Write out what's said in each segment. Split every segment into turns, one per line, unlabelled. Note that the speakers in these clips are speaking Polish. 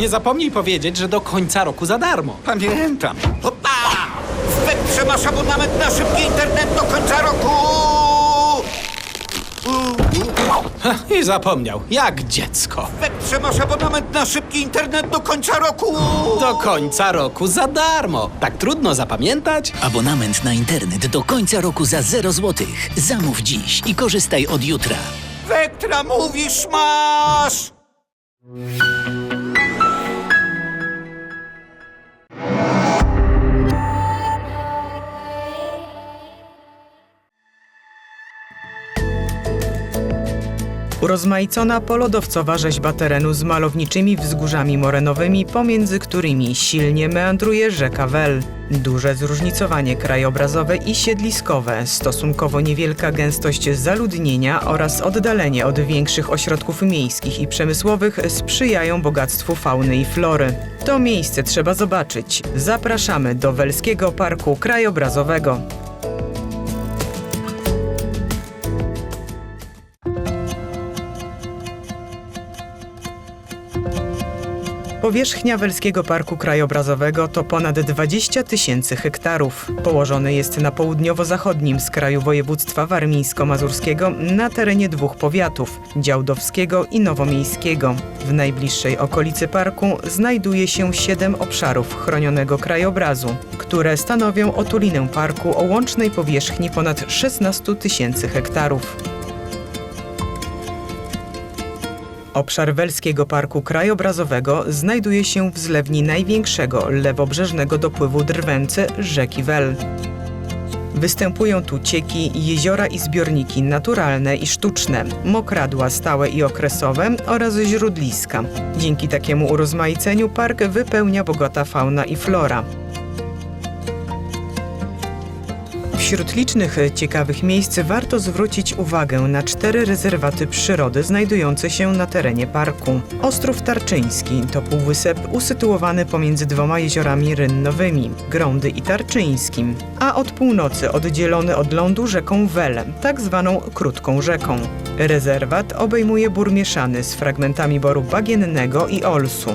nie zapomnij powiedzieć, że do końca roku za darmo.
Pamiętam. Opa! W Wektrze masz abonament na szybki internet do końca roku!
Ha, I zapomniał, jak dziecko.
W Wektrze masz abonament na szybki internet do końca roku!
Do końca roku za darmo. Tak trudno zapamiętać?
Abonament na internet do końca roku za 0 zł. Zamów dziś i korzystaj od jutra.
Wektra mówisz masz!
Urozmaicona polodowcowa rzeźba terenu z malowniczymi wzgórzami morenowymi, pomiędzy którymi silnie meandruje rzeka Wel. Duże zróżnicowanie krajobrazowe i siedliskowe, stosunkowo niewielka gęstość zaludnienia oraz oddalenie od większych ośrodków miejskich i przemysłowych sprzyjają bogactwu fauny i flory. To miejsce trzeba zobaczyć. Zapraszamy do Welskiego Parku Krajobrazowego. Powierzchnia Welskiego Parku Krajobrazowego to ponad 20 tysięcy hektarów. Położony jest na południowo-zachodnim skraju województwa warmińsko-mazurskiego na terenie dwóch powiatów działdowskiego i nowomiejskiego. W najbliższej okolicy parku znajduje się siedem obszarów chronionego krajobrazu, które stanowią otulinę parku o łącznej powierzchni ponad 16 tysięcy hektarów. Obszar Welskiego Parku Krajobrazowego znajduje się w zlewni największego lewobrzeżnego dopływu drwęcy rzeki Wel. Występują tu cieki, jeziora i zbiorniki naturalne i sztuczne, mokradła stałe i okresowe oraz źródliska. Dzięki takiemu urozmaiceniu park wypełnia bogata fauna i flora. Wśród licznych e, ciekawych miejsc warto zwrócić uwagę na cztery rezerwaty przyrody znajdujące się na terenie parku. Ostrów Tarczyński to półwysep usytuowany pomiędzy dwoma jeziorami rynnowymi, Grądy i Tarczyńskim, a od północy oddzielony od lądu rzeką Welem, tak zwaną Krótką Rzeką. Rezerwat obejmuje bór mieszany z fragmentami boru bagiennego i olsu.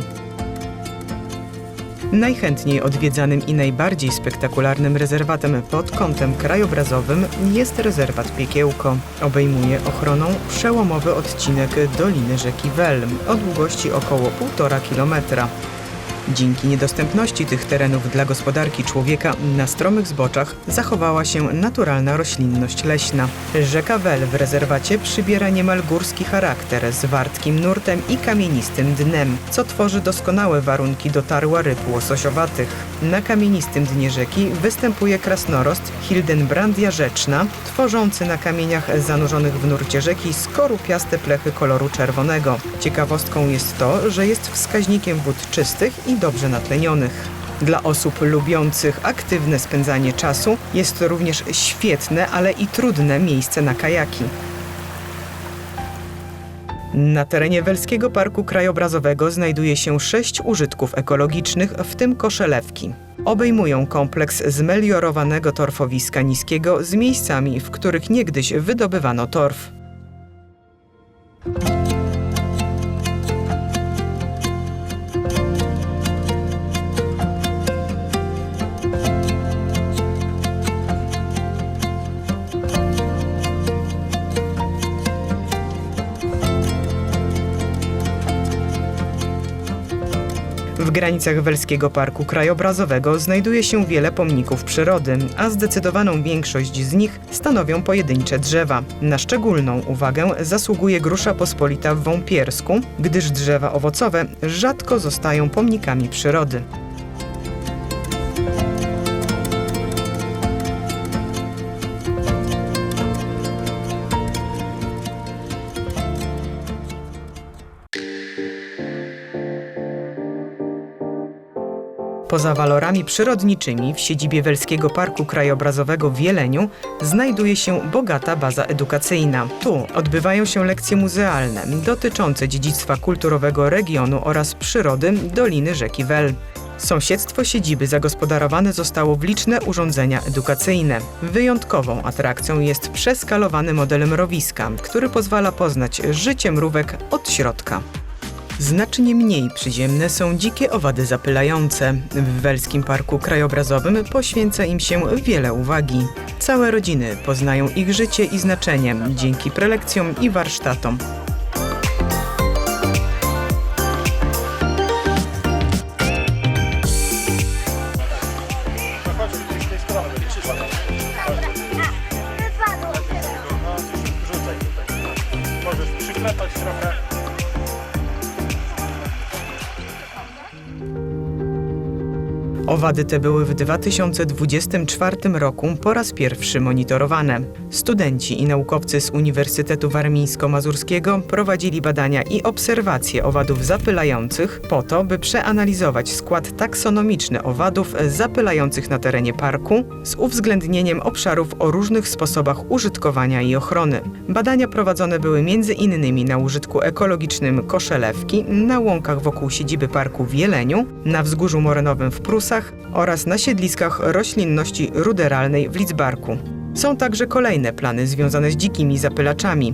Najchętniej odwiedzanym i najbardziej spektakularnym rezerwatem pod kątem krajobrazowym jest rezerwat Piekiełko. Obejmuje ochroną przełomowy odcinek doliny rzeki Welm o długości około 1,5 kilometra. Dzięki niedostępności tych terenów dla gospodarki człowieka na stromych zboczach zachowała się naturalna roślinność leśna. Rzeka Wel w rezerwacie przybiera niemal górski charakter z wartkim nurtem i kamienistym dnem, co tworzy doskonałe warunki do tarła ryb łososiowatych. Na kamienistym dnie rzeki występuje krasnorost Hildenbrandia rzeczna, tworzący na kamieniach zanurzonych w nurcie rzeki skorupiaste plechy koloru czerwonego. Ciekawostką jest to, że jest wskaźnikiem wód czystych i dobrze natlenionych. Dla osób lubiących aktywne spędzanie czasu jest to również świetne, ale i trudne miejsce na kajaki. Na terenie Welskiego Parku Krajobrazowego znajduje się sześć użytków ekologicznych, w tym koszelewki. Obejmują kompleks zmeliorowanego torfowiska niskiego z miejscami, w których niegdyś wydobywano torf. Granicach Welskiego Parku Krajobrazowego znajduje się wiele pomników przyrody, a zdecydowaną większość z nich stanowią pojedyncze drzewa. Na szczególną uwagę zasługuje grusza pospolita w Wąpiersku, gdyż drzewa owocowe rzadko zostają pomnikami przyrody. Poza walorami przyrodniczymi w siedzibie Welskiego Parku Krajobrazowego w Jeleniu znajduje się bogata baza edukacyjna. Tu odbywają się lekcje muzealne dotyczące dziedzictwa kulturowego regionu oraz przyrody Doliny rzeki Wel. Sąsiedztwo siedziby zagospodarowane zostało w liczne urządzenia edukacyjne. Wyjątkową atrakcją jest przeskalowany model mrowiska, który pozwala poznać życie mrówek od środka. Znacznie mniej przyziemne są dzikie owady zapylające. W Welskim Parku Krajobrazowym poświęca im się wiele uwagi. Całe rodziny poznają ich życie i znaczenie dzięki prelekcjom i warsztatom. Owady te były w 2024 roku po raz pierwszy monitorowane. Studenci i naukowcy z Uniwersytetu Warmińsko-Mazurskiego prowadzili badania i obserwacje owadów zapylających po to, by przeanalizować skład taksonomiczny owadów zapylających na terenie parku z uwzględnieniem obszarów o różnych sposobach użytkowania i ochrony. Badania prowadzone były innymi na użytku ekologicznym Koszelewki, na łąkach wokół siedziby parku w Jeleniu, na wzgórzu morenowym w Prusach oraz na siedliskach roślinności ruderalnej w Lidzbarku. Są także kolejne plany związane z dzikimi zapylaczami.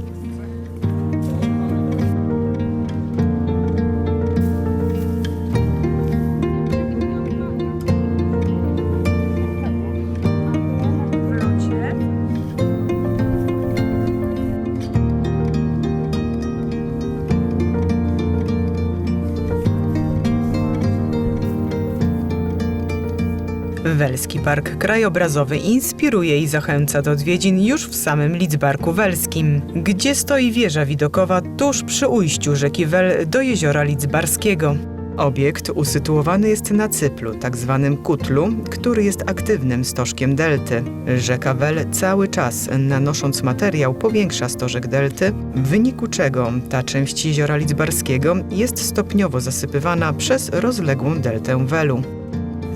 Welski Park Krajobrazowy inspiruje i zachęca do odwiedzin już w samym Lidzbarku Welskim, gdzie stoi wieża widokowa tuż przy ujściu rzeki Wel do jeziora Lidzbarskiego. Obiekt usytuowany jest na cyplu, tak zwanym kutlu, który jest aktywnym stożkiem delty. Rzeka Wel cały czas, nanosząc materiał, powiększa stożek delty, w wyniku czego ta część jeziora Lidzbarskiego jest stopniowo zasypywana przez rozległą deltę Welu.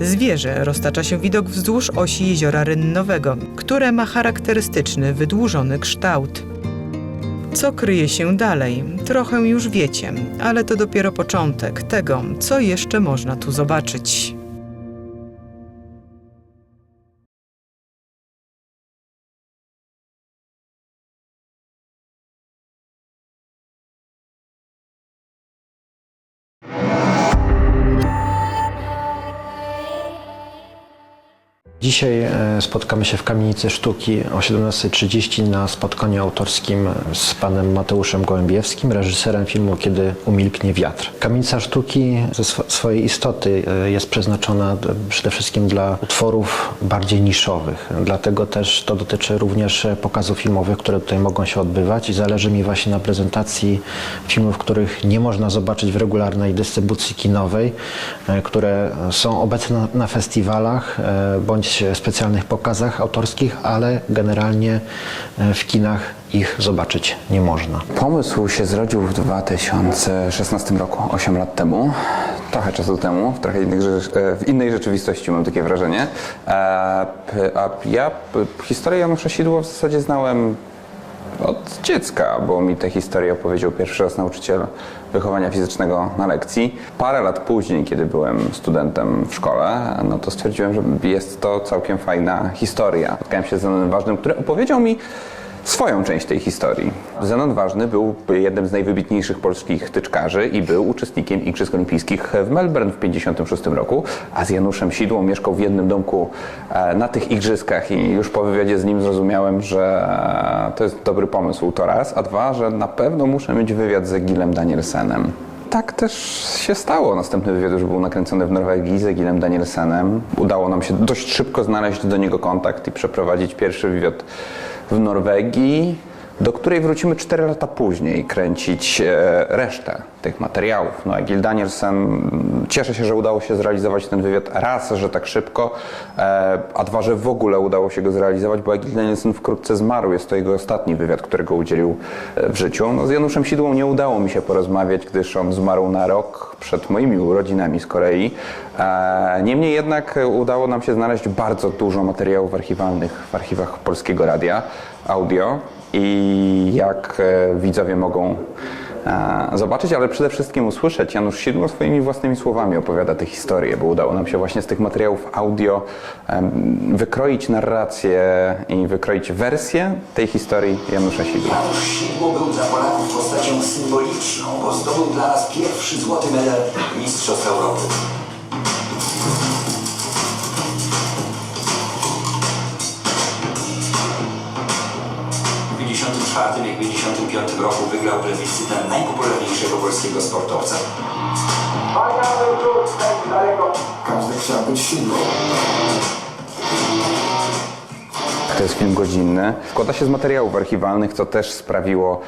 Z wieży roztacza się widok wzdłuż osi jeziora Rynnowego, które ma charakterystyczny, wydłużony kształt. Co kryje się dalej? Trochę już wiecie, ale to dopiero początek tego, co jeszcze można tu zobaczyć.
Dzisiaj e, spotkamy się w Kamienicy Sztuki o 17.30 na spotkaniu autorskim z panem Mateuszem Gołębiewskim, reżyserem filmu Kiedy umilknie wiatr. Kamienica Sztuki ze sw- swojej istoty e, jest przeznaczona przede wszystkim dla utworów bardziej niszowych. Dlatego też to dotyczy również e, pokazów filmowych, które tutaj mogą się odbywać i zależy mi właśnie na prezentacji filmów, których nie można zobaczyć w regularnej dystrybucji kinowej, które są obecne na, festiwalach e, specjalnych pokazach autorskich, ale generalnie e, w kinach ich zobaczyć nie można.
Pomysł się zrodził w 2016 roku, 8 lat temu, trochę czasu temu, w trochę innych, e, w innej rzeczywistości mam takie wrażenie. E, A ja historię Janusza Sidło w zasadzie znałem od dziecka, bo mi tę historię opowiedział pierwszy raz nauczyciel wychowania fizycznego na lekcji. Parę lat później, kiedy byłem studentem w szkole, no to stwierdziłem, że jest to całkiem fajna historia. Spotkałem się z Ważnym, który opowiedział mi swoją część tej historii. Zenon Ważny był jednym z najwybitniejszych polskich tyczkarzy i był uczestnikiem Igrzysk Olimpijskich w Melbourne w 1956 roku, a z Januszem Sidłą mieszkał w jednym domku e, na tych igrzyskach i już po wywiadzie z nim zrozumiałem, że e, to jest dobry pomysł, to raz, a dwa, że na pewno muszę mieć wywiad z Egilem Danielsenem. Tak też się stało. Następny wywiad już był nakręcony w Norwegii z Egilem Danielsenem. Udało nam się dość szybko znaleźć do niego kontakt i przeprowadzić pierwszy wywiad w Norwegii, do której wrócimy 4 lata później, kręcić e, resztę tych materiałów. No, Egil Danielsen, cieszę się, że udało się zrealizować ten wywiad raz, że tak szybko, e, a dwa, że w ogóle udało się go zrealizować, bo Egil Danielsen wkrótce zmarł. Jest to jego ostatni wywiad, którego udzielił e, w życiu. No, z Januszem Sidłą nie udało mi się porozmawiać, gdyż on zmarł na rok przed moimi urodzinami z Korei. E, Niemniej jednak udało nam się znaleźć bardzo dużo materiałów archiwalnych w archiwach Polskiego Radia audio i jak widzowie mogą zobaczyć, ale przede wszystkim usłyszeć. Janusz Sidło swoimi własnymi słowami opowiada tę historię, bo udało nam się właśnie z tych materiałów audio wykroić narrację i wykroić wersję tej historii Janusza Sidła.
Janusz Sidło był dla Polaków postacią symboliczną, bo zdobył dla nas pierwszy złoty medal Mistrzostw Europy. 54 i 55 roku wygrał plebiscytę najpopularniejszego polskiego sportowca. Każdy chciał być Sidło.
To jest film godzinny. Składa się z materiałów archiwalnych, co też sprawiło,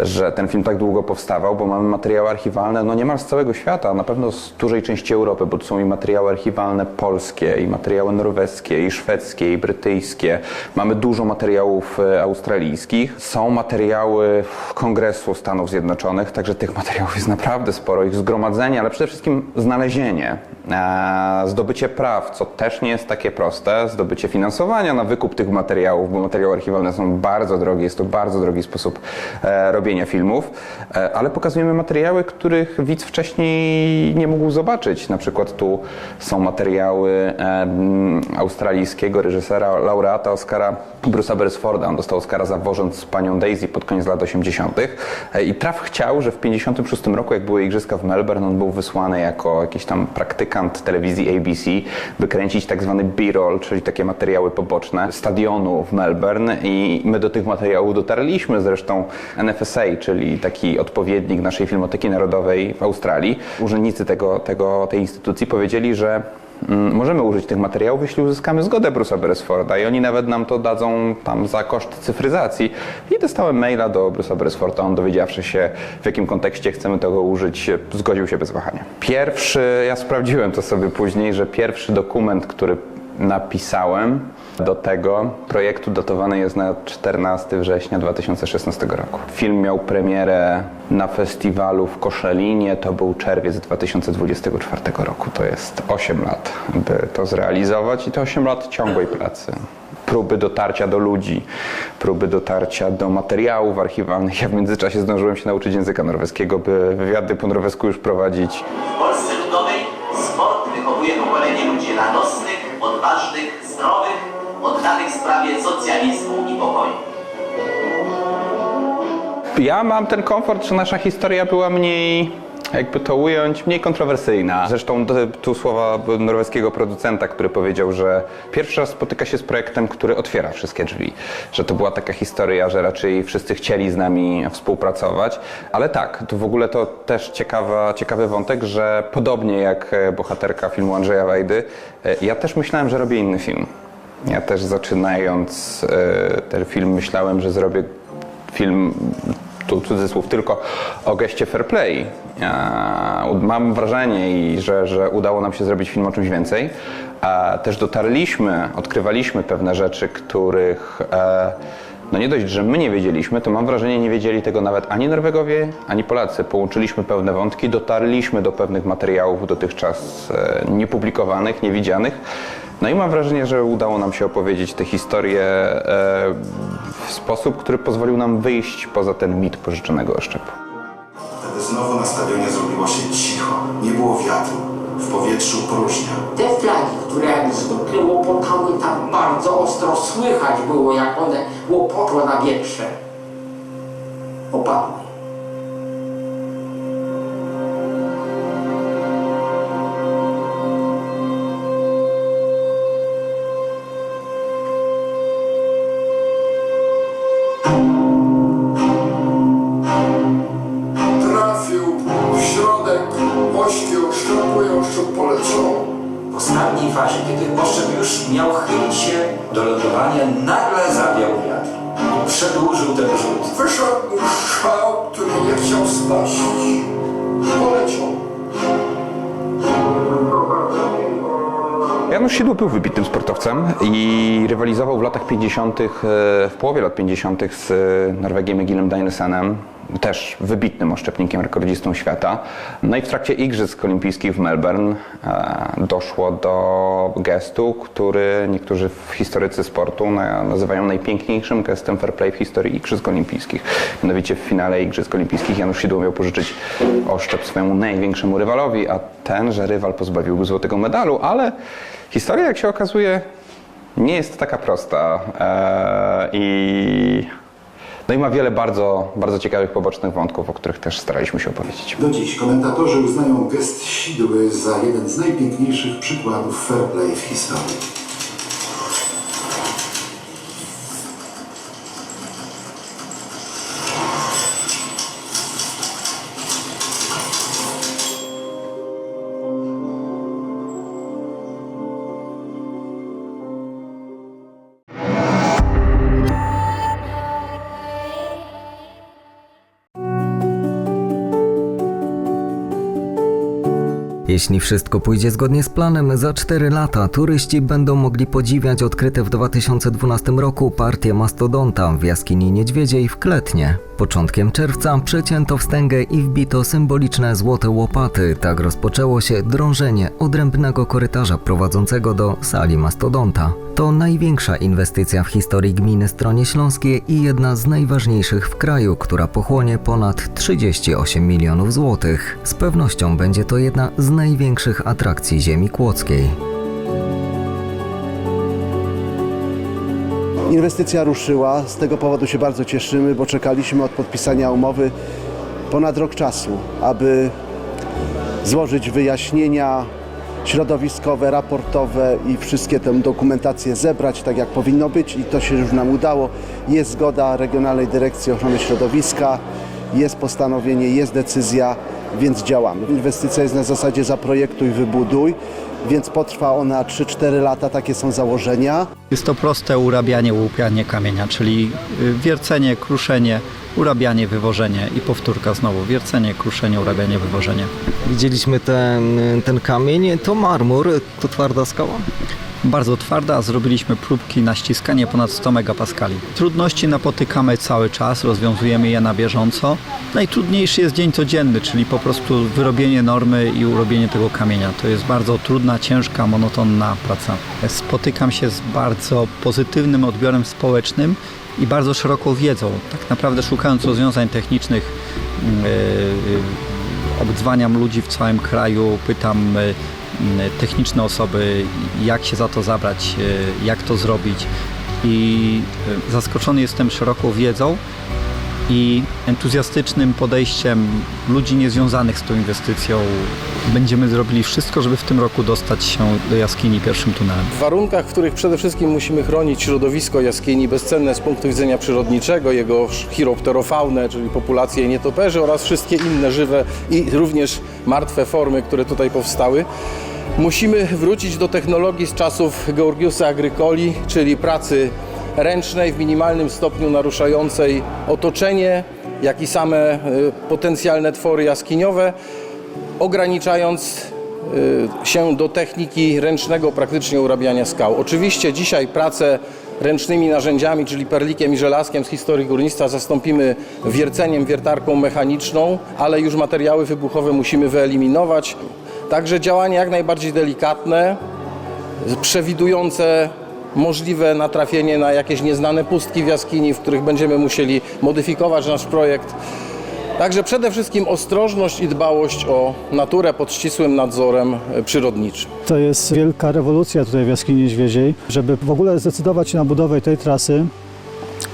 że ten film tak długo powstawał, bo mamy materiały archiwalne no niemal z całego świata, na pewno z dużej części Europy, bo to są i materiały archiwalne polskie, i materiały norweskie, i szwedzkie, i brytyjskie. Mamy dużo materiałów e, australijskich. Są materiały Kongresu Stanów Zjednoczonych, także tych materiałów jest naprawdę sporo. Ich zgromadzenie, ale przede wszystkim znalezienie, e, zdobycie praw, co też nie jest takie proste, zdobycie finansowania na wykup tych materiałów, bo materiały archiwalne są bardzo drogie, jest to bardzo drogi sposób e, robienia filmów, e, ale pokazujemy materiały, których widz wcześniej nie mógł zobaczyć. Na przykład tu są materiały australijskiego reżysera, laureata Oscara Bruce'a Beresforda. On dostał Oscara za Wożąc z panią Daisy pod koniec lat 80. E, I traf chciał, że w 56 roku, jak były igrzyska w Melbourne, on był wysłany jako jakiś tam praktykant telewizji ABC, by kręcić tak zwany B-roll, czyli takie materiały poboczne stadionu w Melbourne i my do tych materiałów dotarliśmy. Zresztą Czyli taki odpowiednik naszej Filmoteki Narodowej w Australii, urzędnicy tego, tego, tej instytucji powiedzieli, że mm, możemy użyć tych materiałów, jeśli uzyskamy zgodę Bruce'a Beresforda i oni nawet nam to dadzą tam za koszt cyfryzacji. I dostałem maila do Bruce'a Beresforda, on dowiedziawszy się w jakim kontekście chcemy tego użyć, zgodził się bez wahania. Pierwszy, ja sprawdziłem to sobie później, że pierwszy dokument, który napisałem do tego projektu datowany jest na 14 września 2016 roku. Film miał premierę na festiwalu w Koszalinie, to był czerwiec 2024 roku. To jest 8 lat, by to zrealizować i to 8 lat ciągłej pracy. Próby dotarcia do ludzi, próby dotarcia do materiałów archiwalnych. Ja w międzyczasie zdążyłem się nauczyć języka norweskiego, by wywiady po norwesku już prowadzić. Ja mam ten komfort, że nasza historia była mniej, jakby to ująć, mniej kontrowersyjna. Zresztą tu słowa norweskiego producenta, który powiedział, że pierwszy raz spotyka się z projektem, który otwiera wszystkie drzwi. Że to była taka historia, że raczej wszyscy chcieli z nami współpracować. Ale tak, to w ogóle to też ciekawa, ciekawy wątek, że podobnie jak e, bohaterka filmu Andrzeja Wajdy, e, ja też myślałem, że robię inny film. Ja też zaczynając e, ten film myślałem, że zrobię film, tu cudzysłów, tylko o geście fair play. E, Mam wrażenie, że, że udało nam się zrobić film o czymś więcej. A też dotarliśmy, odkrywaliśmy pewne rzeczy, których e, no nie dość, że my nie wiedzieliśmy, to mam wrażenie, nie wiedzieli tego nawet ani Norwegowie, ani Polacy. Połączyliśmy pewne wątki, dotarliśmy do pewnych materiałów dotychczas e, niepublikowanych, niewidzianych. No i mam wrażenie, że udało nam się opowiedzieć tę historię e, w sposób, który pozwolił nam wyjść poza ten mit pożyczonego oszczepu.
Wtedy znowu na stadionie zrobiło się cicho. Nie było wiatru. W powietrzu próżnia.
Te flagi, które jak zwykle łopotały tak bardzo ostro słychać było, jak one łopotło na wietrze. Opadły.
Był wybitnym sportowcem i rywalizował w latach 50., e, w połowie lat 50. z e, Norwegiem Egilem Dainesenem. Też wybitnym oszczepnikiem, rekordzistą świata. No i w trakcie Igrzysk Olimpijskich w Melbourne e, doszło do gestu, który niektórzy historycy sportu na- nazywają najpiękniejszym gestem fair play w historii Igrzysk Olimpijskich. Mianowicie w finale Igrzysk Olimpijskich Janusz Sidło miał pożyczyć oszczep swojemu największemu rywalowi, a tenże rywal pozbawił go złotego medalu, ale historia, jak się okazuje, nie jest taka prosta e, i, no i ma wiele bardzo, bardzo ciekawych pobocznych wątków, o których też staraliśmy się opowiedzieć.
Do dziś komentatorzy uznają gest Sidły za jeden z najpiękniejszych przykładów fair play w historii.
Jeśli wszystko pójdzie zgodnie z planem, za 4 lata turyści będą mogli podziwiać odkryte w 2012 roku partię mastodonta w jaskini Niedźwiedziej w Kletnie. Początkiem czerwca przecięto wstęgę i wbito symboliczne złote łopaty. Tak rozpoczęło się drążenie odrębnego korytarza prowadzącego do sali mastodonta. To największa inwestycja w historii gminy Stronie Śląskie i jedna z najważniejszych w kraju, która pochłonie ponad 38 milionów złotych. Z pewnością będzie to jedna z największych atrakcji ziemi kłodzkiej.
Inwestycja ruszyła, z tego powodu się bardzo cieszymy, bo czekaliśmy od podpisania umowy ponad rok czasu, aby złożyć wyjaśnienia środowiskowe, raportowe i wszystkie tę dokumentację zebrać tak jak powinno być i to się już nam udało. Jest zgoda Regionalnej Dyrekcji Ochrony Środowiska, jest postanowienie, jest decyzja, więc działamy. Inwestycja jest na zasadzie zaprojektuj, wybuduj, więc potrwa ona 3-4 lata, takie są założenia.
Jest to proste urabianie, łupianie kamienia, czyli y, wiercenie, kruszenie, urabianie, wywożenie i powtórka znowu. Wiercenie, kruszenie, urabianie, wywożenie.
Widzieliśmy ten, ten kamień, to marmur, to twarda skała?
Bardzo twarda, zrobiliśmy próbki na ściskanie ponad 100 megapaskali. Trudności napotykamy cały czas, rozwiązujemy je na bieżąco. Najtrudniejszy jest dzień codzienny, czyli po prostu wyrobienie normy i urobienie tego kamienia. To jest bardzo trudna, ciężka, monotonna praca. Spotykam się z bardzo pozytywnym odbiorem społecznym i bardzo szeroką wiedzą. Tak naprawdę szukając rozwiązań technicznych, yy, obdzwaniam ludzi w całym kraju, pytam yy, techniczne osoby, jak się za to zabrać, yy, jak to zrobić. I yy, zaskoczony jestem szeroką wiedzą i entuzjastycznym podejściem ludzi niezwiązanych z tą inwestycją. Będziemy zrobili wszystko, żeby w tym roku dostać się do jaskini pierwszym tunelem.
W warunkach, w których przede wszystkim musimy chronić środowisko jaskini, bezcenne z punktu widzenia przyrodniczego, jego chiropterofaunę, czyli populację nietoperzy oraz wszystkie inne żywe i również martwe formy, które tutaj powstały. Musimy wrócić do technologii z czasów Georgiusa Agricoli, czyli pracy ręcznej w minimalnym stopniu naruszającej otoczenie, jak i same y, potencjalne twory jaskiniowe, ograniczając y, się do techniki ręcznego praktycznie urabiania skał. Oczywiście dzisiaj pracę ręcznymi narzędziami, czyli perlikiem i żelazkiem z historii górnictwa zastąpimy wierceniem, wiertarką mechaniczną, ale już materiały wybuchowe musimy wyeliminować. Także działania jak najbardziej delikatne, przewidujące możliwe natrafienie na jakieś nieznane pustki w jaskini, w których będziemy musieli modyfikować nasz projekt. Także przede wszystkim ostrożność i dbałość o naturę pod ścisłym nadzorem e, przyrodniczym.
To jest wielka rewolucja tutaj w jaskini niedźwiedziej. Żeby w ogóle zdecydować się na budowę tej trasy,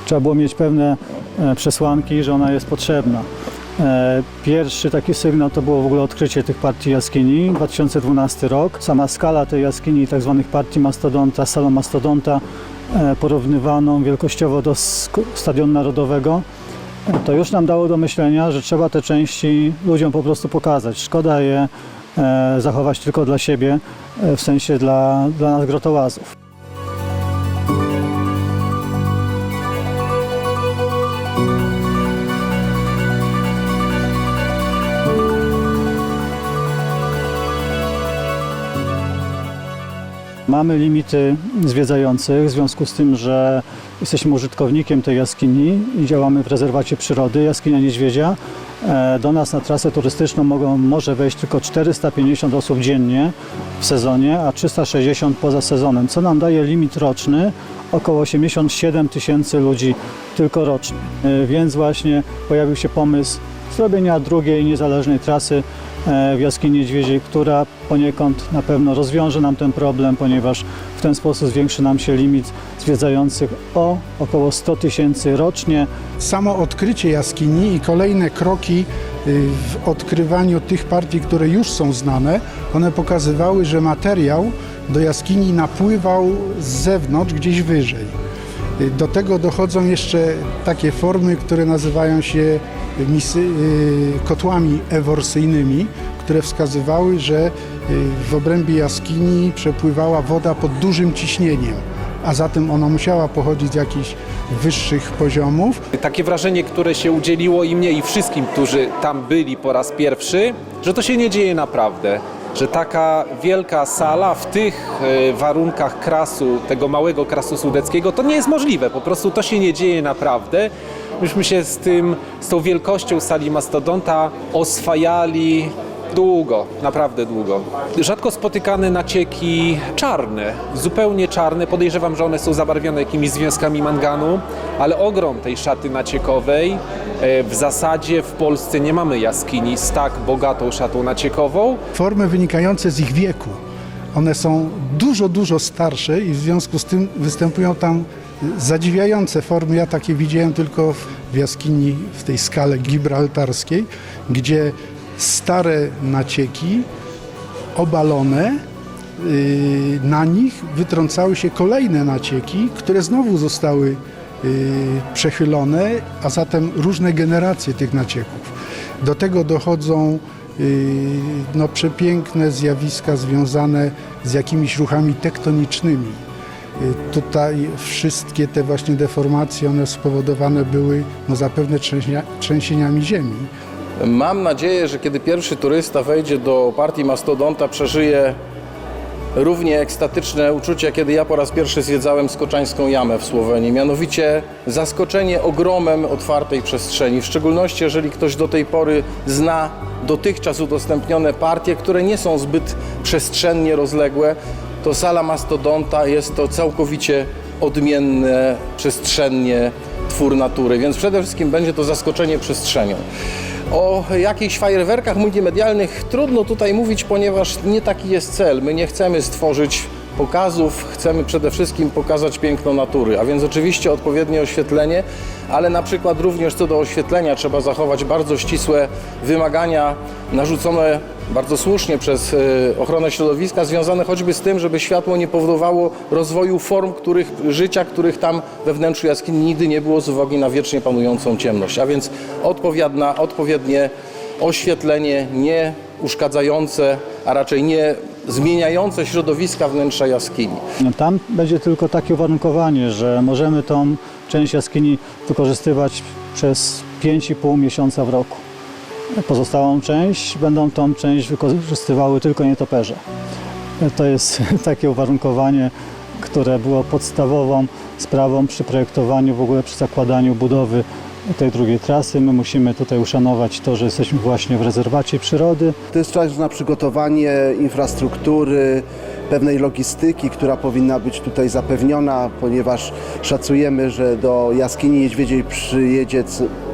trzeba było mieć pewne e, przesłanki, że ona jest potrzebna. E, Pierwszy taki sygnał to było w ogóle odkrycie tych partii jaskini, 2012 rok. Sama skala tej jaskini, tak zwanych partii mastodonta, salą mastodonta, e, porównywaną wielkościowo do Stadionu Narodowego, e, to już nam dało do myślenia, że trzeba te części ludziom po prostu pokazać. Szkoda je zachować tylko dla siebie, w sensie dla, dla nas grotołazów. Mamy limity zwiedzających w związku z tym, że jesteśmy użytkownikiem tej jaskini i działamy w rezerwacie przyrody Jaskinia Niedźwiedzia. E, Do nas na trasę turystyczną mogą, może wejść tylko 450 osób dziennie w sezonie, a 360 poza sezonem, co nam daje limit roczny około 87 tysięcy ludzi tylko rocznie. E, Więc właśnie pojawił się pomysł zrobienia drugiej niezależnej trasy e, w jaskini Niedźwiedziej, która poniekąd na pewno rozwiąże nam ten problem, ponieważ w ten sposób zwiększy nam się limit zwiedzających o około 100 tysięcy rocznie.
Samo odkrycie jaskini i kolejne kroki y, w odkrywaniu tych partii, które już są znane, one pokazywały, że materiał do jaskini napływał z zewnątrz gdzieś wyżej. Do tego dochodzą jeszcze takie formy, które nazywają się y, kotłami eworsyjnymi, które wskazywały, że y, w obrębie jaskini przepływała woda pod dużym ciśnieniem, a zatem ona musiała pochodzić z jakichś wyższych poziomów.
Takie wrażenie, które się udzieliło i mnie i wszystkim, którzy tam byli po raz pierwszy, że to się nie dzieje naprawdę. Że taka wielka sala w tych e, warunkach krasu, tego małego krasu sudeckiego, to nie jest możliwe. Po prostu to się nie dzieje naprawdę. Myśmy się z tym, z tą wielkością sali mastodonta oswajali długo, naprawdę długo. Rzadko spotykane nacieki czarne, zupełnie czarne. Podejrzewam, że one są zabarwione jakimiś związkami manganu, ale ogrom tej szaty naciekowej. e, W zasadzie w Polsce nie mamy jaskini z tak bogatą szatą naciekową.
Formy wynikające z ich wieku. One są dużo, dużo starsze i w związku z tym występują tam zadziwiające formy. Ja takie widziałem tylko w- w jaskini w tej skale gibraltarskiej, gdzie stare nacieki obalone, yy, na nich wytrącały się kolejne nacieki, które znowu zostały yy, przechylone, a zatem różne generacje tych nacieków. Do tego dochodzą yy, no, przepiękne zjawiska związane z jakimiś ruchami tektonicznymi. Tutaj wszystkie te właśnie deformacje, one spowodowane były no, zapewne trzęsieniami ziemi.
Mam nadzieję, że kiedy pierwszy turysta wejdzie do partii Mastodonta, przeżyje równie ekstatyczne uczucia, kiedy ja po raz pierwszy zwiedzałem Skoczańską Jamę w Słowenii. Mianowicie zaskoczenie ogromem otwartej przestrzeni, w szczególności jeżeli ktoś do tej pory zna dotychczas udostępnione partie, które nie są zbyt przestrzennie rozległe, to sala Mastodonta jest to całkowicie odmienne przestrzennie twór natury, więc przede wszystkim będzie to zaskoczenie przestrzenią. O jakichś fajerwerkach multimedialnych trudno tutaj mówić, ponieważ nie taki jest cel. My nie chcemy stworzyć pokazów, chcemy przede wszystkim pokazać piękno natury, a więc oczywiście odpowiednie oświetlenie, ale na przykład również co do oświetlenia trzeba zachować bardzo ścisłe wymagania narzucone bardzo słusznie przez e, ochronę środowiska, związane choćby z tym, żeby światło nie powodowało rozwoju form których, życia, których tam we wnętrzu jaskini nigdy nie było z uwagi na wiecznie panującą ciemność. A więc odpowiednie oświetlenie, nie uszkadzające, a raczej nie zmieniające środowiska wnętrza jaskini.
No, Tam będzie tylko takie uwarunkowanie, że możemy tą część jaskini wykorzystywać przez 5,5 miesiąca w roku. Pozostałą część będą tą część wykorzystywały tylko nietoperze. To jest takie uwarunkowanie, które było podstawową sprawą przy projektowaniu, w ogóle przy zakładaniu budowy tej drugiej trasy. My musimy tutaj uszanować to, że jesteśmy właśnie w rezerwacie przyrody.
To jest czas na przygotowanie infrastruktury, pewnej logistyki, która powinna być tutaj zapewniona, ponieważ szacujemy, że do jaskini Niedźwiedziej przyjedzie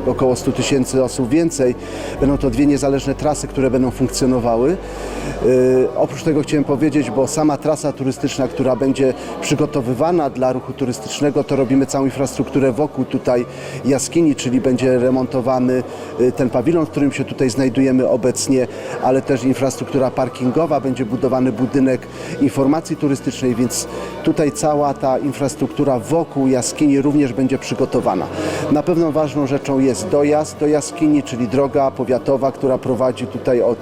około 100 tysięcy osób więcej. Będą to dwie niezależne trasy, które będą funkcjonowały. Yy, oprócz tego chciałem powiedzieć, bo sama trasa turystyczna, która będzie przygotowywana dla ruchu turystycznego, to robimy całą infrastrukturę wokół tutaj jaskini, czyli będzie remontowany y, ten pawilon, w którym się tutaj znajdujemy obecnie, ale też infrastruktura parkingowa, będzie budowany budynek informacji turystycznej, więc tutaj cała ta infrastruktura wokół jaskini również będzie przygotowana. Na pewno ważną rzeczą jest jest dojazd do jaskini, czyli droga powiatowa, która prowadzi tutaj od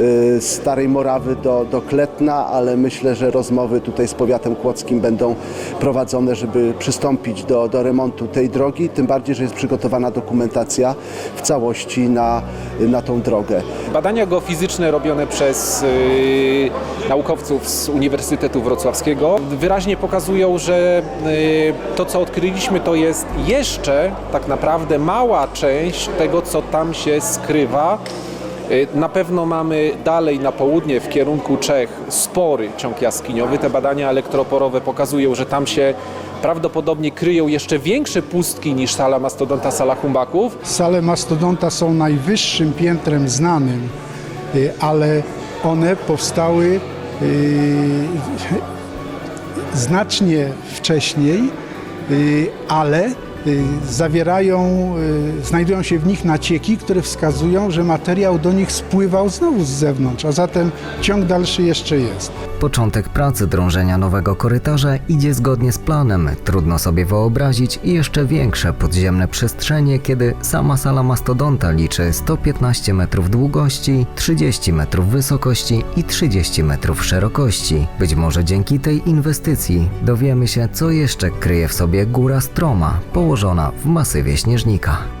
y, Starej Morawy do, do Kletna, ale myślę, że rozmowy tutaj z powiatem kłodzkim będą prowadzone, żeby przystąpić do, do remontu tej drogi, tym bardziej, że jest przygotowana dokumentacja w całości na, na tą drogę.
Badania geofizyczne robione przez y, naukowców z Uniwersytetu Wrocławskiego wyraźnie pokazują, że y, to co odkryliśmy to jest jeszcze tak naprawdę mała część tego co tam się skrywa. Y, Na pewno mamy dalej na południe w kierunku Czech spory ciąg jaskiniowy. Te badania elektroporowe pokazują, że tam się prawdopodobnie kryją jeszcze większe pustki niż sala mastodonta, sala humbaków.
Sale mastodonta są najwyższym piętrem znanym, y, ale one powstały y, znacznie wcześniej, ale zawierają, y, znajdują się w nich nacieki, które wskazują, że materiał do nich spływał znowu z zewnątrz, a zatem ciąg dalszy jeszcze jest.
Początek pracy drążenia nowego korytarza idzie zgodnie z planem. Trudno sobie wyobrazić jeszcze większe podziemne przestrzenie, kiedy sama sala mastodonta liczy 115 metrów długości, 30 metrów wysokości i 30 metrów szerokości. Być może dzięki tej inwestycji dowiemy się, co jeszcze kryje w sobie góra Stroma, położona w masywie śnieżnika.